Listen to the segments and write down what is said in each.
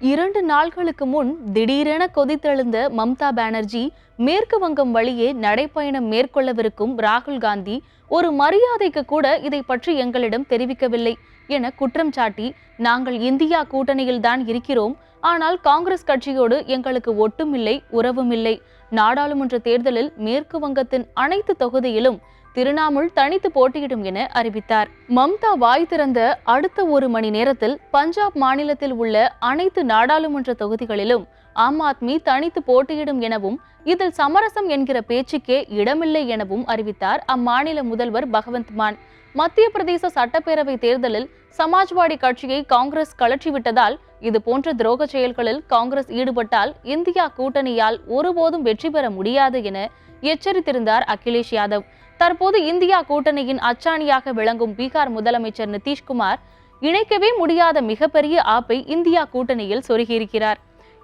இரண்டு நாள்களுக்கு முன் திடீரென கொதித்தெழுந்த மம்தா பானர்ஜி மேற்கு வங்கம் வழியே நடைப்பயணம் மேற்கொள்ளவிருக்கும் ராகுல் காந்தி ஒரு மரியாதைக்கு கூட இதை பற்றி எங்களிடம் தெரிவிக்கவில்லை என குற்றம் சாட்டி நாங்கள் இந்தியா கூட்டணியில்தான் இருக்கிறோம். ஆனால் காங்கிரஸ் கட்சியோடு எங்களுக்கு ஒட்டுமில்லை உறவுமில்லை. நாடாளுமன்ற தேர்தலில் மேற்கு வங்கத்தின் அனைத்து தொகுதியிலும் திரிணாமுல் தனித்து போட்டியிடும் என அறிவித்தார். மம்தா வாய் திறந்த அடுத்த ஒரு மணி நேரத்தில் பஞ்சாப் மாநிலத்தில் உள்ள அனைத்து நாடாளுமன்ற தொகுதிகளிலும் ஆம் ஆத்மி தனித்து போட்டியிடும் எனவும் இதில் சமரசம் என்கிற பேச்சுக்கே இடமில்லை எனவும் அறிவித்தார் அம்மாநில முதல்வர் பகவந்த் மான். மத்திய பிரதேச சட்டப்பேரவை தேர்தலில் சமாஜ்வாடி கட்சியை காங்கிரஸ் கலற்றிவிட்டதால் இது போன்ற துரோக செயல்களில் காங்கிரஸ் ஈடுபட்டால் இந்தியா கூட்டணியால் ஒருபோதும் வெற்றி பெற முடியாது என எச்சரித்திருந்தார் அகிலேஷ் யாதவ். தற்போது இந்தியா கூட்டணியின் அச்சாணியாக விளங்கும் பீகார் முதலமைச்சர் நிதிஷ்குமார் இணைக்கவே முடியாத மிகப்பெரிய ஆப்பை இந்தியா கூட்டணியில் சொருகியிருக்கிறார்.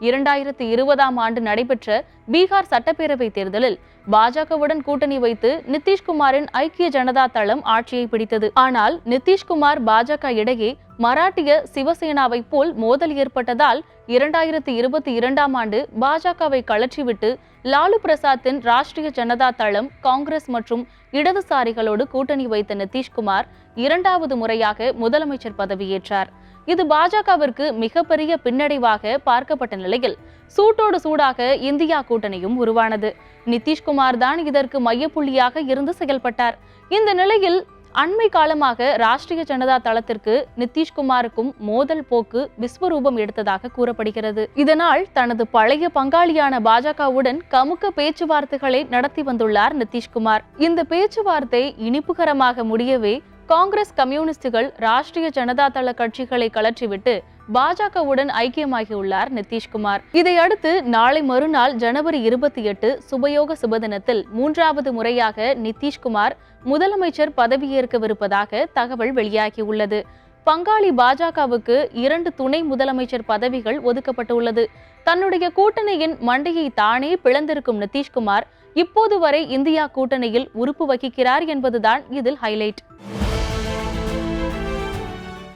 இரண்டாயிரத்தி இருபதாம் ஆண்டு நடைபெற்ற பீகார் சட்டப்பேரவை தேர்தலில் பாஜகவுடன் கூட்டணி வைத்து நிதிஷ்குமாரின் ஐக்கிய ஜனதா தளம் ஆட்சியை பிடித்தது. ஆனால் நிதிஷ்குமார் பாஜக இடையே மராட்டிய சிவசேனாவை போல் மோதல் ஏற்பட்டதால் இரண்டாயிரத்தி இருபத்தி இரண்டாம் ஆண்டு பாஜகவை கழற்றிவிட்டு லாலு பிரசாத்தின் ராஷ்டிரிய ஜனதா தளம் காங்கிரஸ் மற்றும் இடதுசாரிகளோடு கூட்டணி வைத்த நிதிஷ்குமார் இரண்டாவது முறையாக முதலமைச்சர் பதவியேற்றார். இது பாஜகவிற்கு மிகப்பெரிய பின்னடைவாக பார்க்கப்பட்ட நிலையில் சூட்டோடு சூடாக இந்தியா கூட்டணியும் உருவானது. நிதிஷ்குமார் தான் இதற்கு மையப்புள்ளியாக இருந்து செயல்பட்டார். இந்த நிலையில் அண்மை காலமாக ராஷ்டிரிய ஜனதா தளத்திற்கு நிதிஷ்குமாருக்கும் மோதல் போக்கு விஸ்வரூபம் எடுத்ததாக கூறப்படுகிறது. இதனால் தனது பழைய பங்காளியான பாஜகவுடன் கமுக்க பேச்சுவார்த்தைகளை நடத்தி வந்துள்ளார் நிதிஷ்குமார். இந்த பேச்சுவார்த்தை இனிப்புகரமாக முடியவே காங்கிரஸ் கம்யூனிஸ்டுகள் ராஷ்டிரிய ஜனதா தள கட்சிகளை கலற்றிவிட்டு பாஜகவுடன் ஐக்கியமாகியுள்ளார் நிதிஷ்குமார். இதையடுத்து நாளை மறுநாள் ஜனவரி இருபத்தி எட்டு சுபயோக சுபதினத்தில் மூன்றாவது முறையாக நிதிஷ்குமார் முதலமைச்சர் பதவியேற்கவிருப்பதாக தகவல் வெளியாகியுள்ளது. பங்காளி பாஜகவுக்கு இரண்டு துணை முதலமைச்சர் பதவிகள் ஒதுக்கப்பட்டுள்ளது. தன்னுடைய கூட்டணியின் மண்டையை தானே பிளந்திருக்கும் நிதிஷ்குமார் இப்போது வரை இந்தியா கூட்டணியில் உறுப்பு வகிக்கிறார் என்பதுதான் இதில் ஹைலைட்